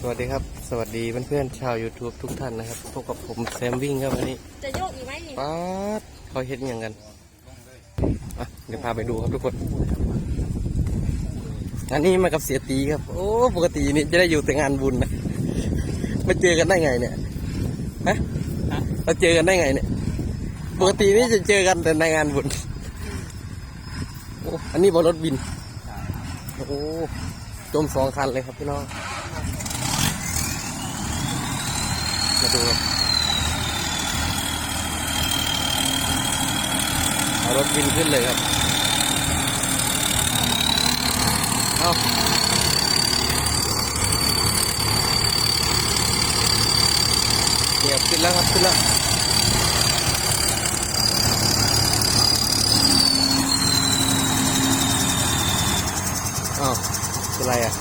สวัสดีครับ สวัสดีเพื่อนๆชาว YouTube ทุกท่านนะครับพบกับผมแซมวิ่งครับวันนี้ จะโยกอีกไหมนี่ป๊าดเขาเห็นอย่างกันอะเดี๋ยวพาไปดูครับทุกคนงานนี้มากับเสียตีครับ โอ้ปกตินี่จะได้อยู่แต่งานบุญนะมาเจอกันได้ไงเนี่ยฮะเราเจอกันได้ไงเนี่ย ปกตินี่จะเจอกันแต่ในงานบุญโอ้อันนี้บนรถบิน โอ้ จมสองคันเลยครับพี่น้อง มาดูครับเอารถบินขึ้นเลยครับ เอาเดี๋ยวขึ้นแล้วครับขึ้นแล้วอ้าว เป็นไรอะ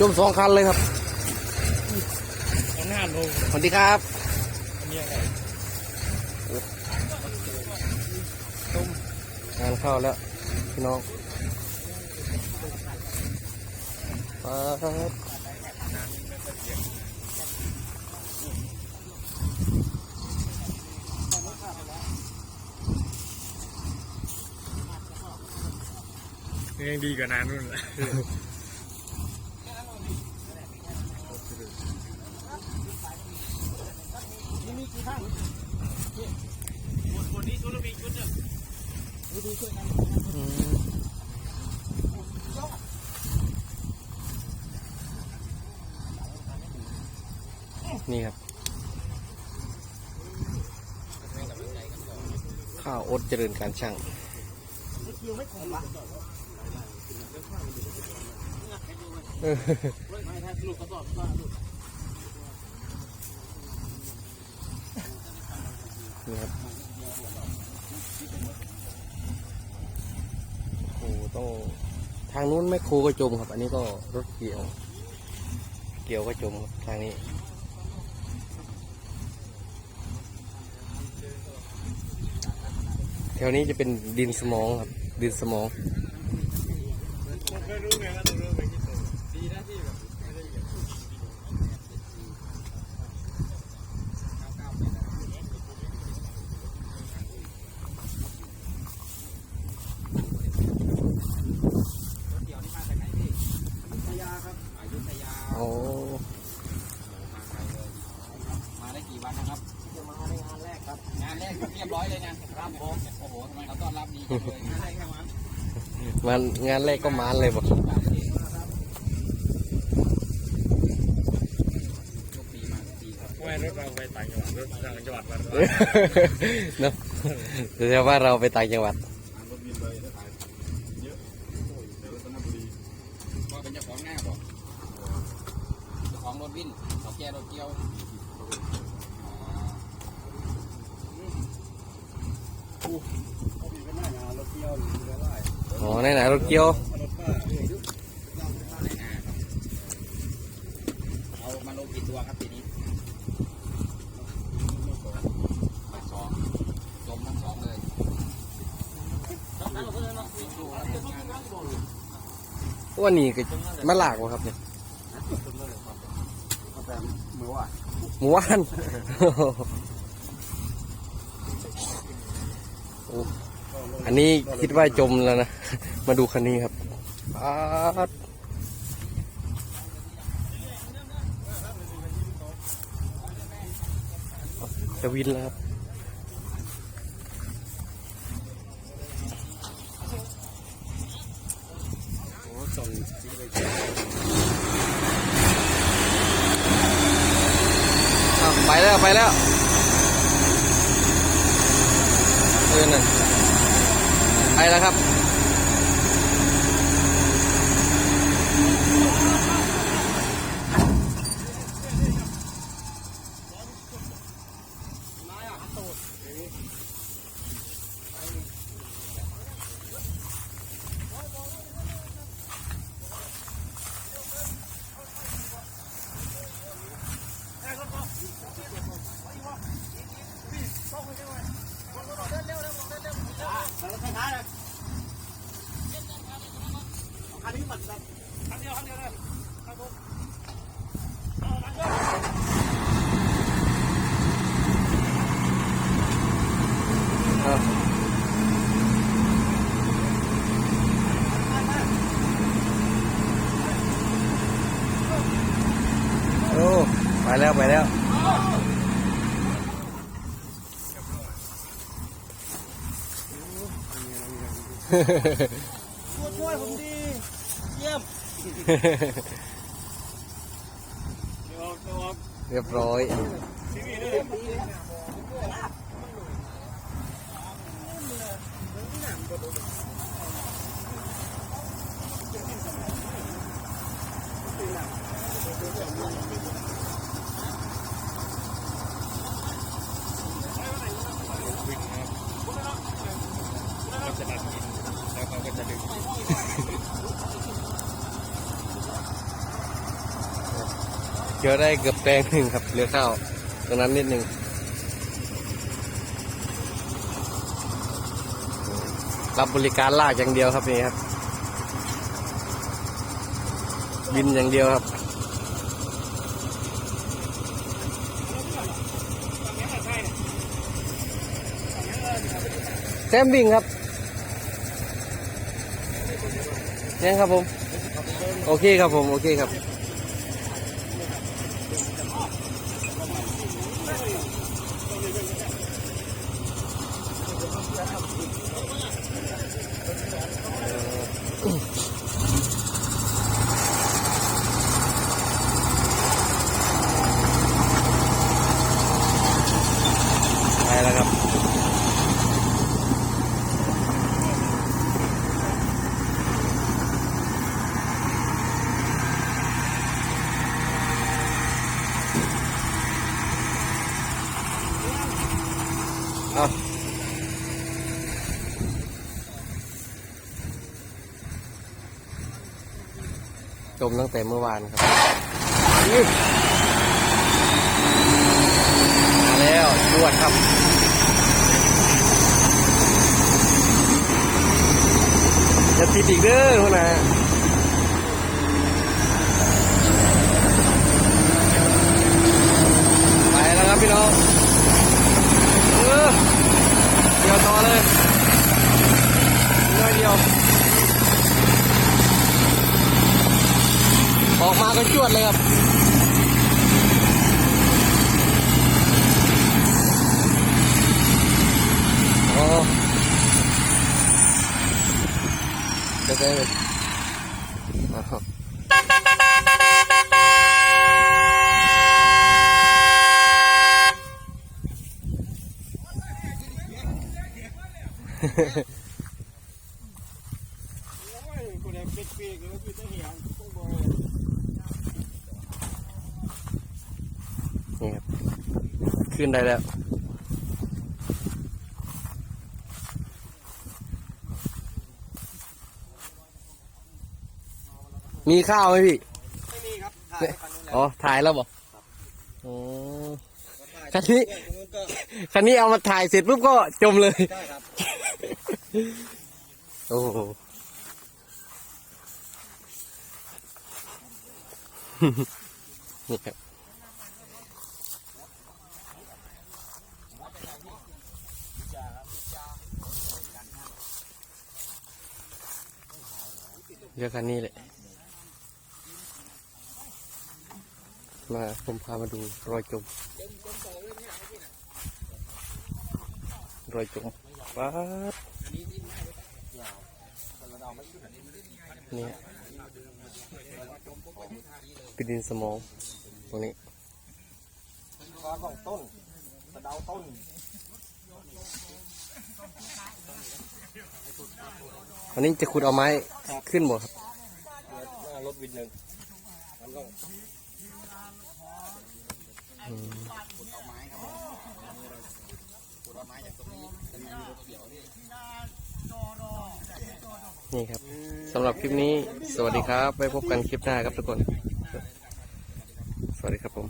จมสองคันเลยครับหน้าลงสวัสดีครับอันนี้อะไรงานเข้าแล้ว พี่น้องปั๊บ ยังดีกว่านานนู่นแหละอืม นี่ครับ ข้าวอดเจริญการช่างเออนี่ครับโอ้โหต้องทางนู้นไม่โคก็จมครับ อันนี้ก็รถเกี่ยว เกี่ยวก็จมครับทางนี้ แถวนี้จะเป็นดินสมองครับ ดินสมอง เคยรู้ไงว่าตัวเรื่องไปที่ตัวดีนะที่แบบไม่ได้เหยียบ โอ้ มาได้กี่วันนะครับจะมาในงานแรกครับ งานแรกเรียบร้อยเลยนะครับผมโอ้โหทำไมเขาต้อนรับดีจังเลยงานแรกแค่วัน มันงานแรกก็มานเลยบอกโชคดีมากดีครับว่ารถเราไปต่างจังหวัดรถต่างจังหวัดมาเนาะแต่ว่าเราไปต่างจังหวัดก็เป็นเจ้าของหน้าบอกเจ้าของรถวินเขาแก้รถเกี่ยวอ๋อไหนไหนๆรถเกี่ยวเอามาลงกี่ตัวครับทีนี้มาสองจมทั้งสองเลยว่านี่ก็มาหลากวะครับเนี่ยเมื่อวานหมู่บ้านโอ้ อันนี้คิดว่าจมแล้วนะ มาดูคันนี้ครับป๊าดจะวินแล้วครับโอ้ส่งจีไปอ้าวไปแล้ว ไปแล้วเออน่ะ ไปแล้วครับ โอ้ไปแล้วไปแล้วช่วยช่วยผมดี เยี่ยมเรียบร้อย กเดี๋ยวออกเรียบร้อยทีวีด้วยเกี่ยวได้เกือบแปลงหนึ่งครับเหลือข้าวตรงนั้นนิดหนึ่ง รับบริการลากอย่างเดียวครับนี่ครับบินอย่างเดียวครับแซมวิ่งครับยังครับผม โอเคครับผม โอเคครับ Oh. มตั้งแต่เมื่อวานครับมาแล้วจวดครับจะติดอีกเด้อคุณนะไปแล้วครับพี่น้องเออเดียวต่อเลยน้อยเดียว ออกมาก็จวดเลยครับโอ้เดี๋ยวเลยอ้ นี่ครับ ขึ้นได้แล้ว มีข้าวไหมพี่ ไม่มีครับถ่ายคันนู้นแล้วอ๋อ ถ่ายแล้วบอกอ๋อคัถ่ายนนี้ คันนู้นก็คันนี้เอามาถ่ายเสร็จปุ๊บก็จมเลย ได้ครับ โอ้โห นี่ครับ เดี๋ยวคันนี้เลยมาผมพามาดูรอยจม รอยจมป๊าดนี่เป็นดินสมองตรงนี้ฟ้าสองต้น สะเดาต้น วันนี้จะขุดเอาไม้ขึ้นบ่ครับเดี๋ยวหน้ารถวินหนึ่งมันต้องนี่ครับสำหรับคลิปนี้ สวัสดีครับไว้พบกันคลิปหน้าครับทุกคน สวัสดีครับผม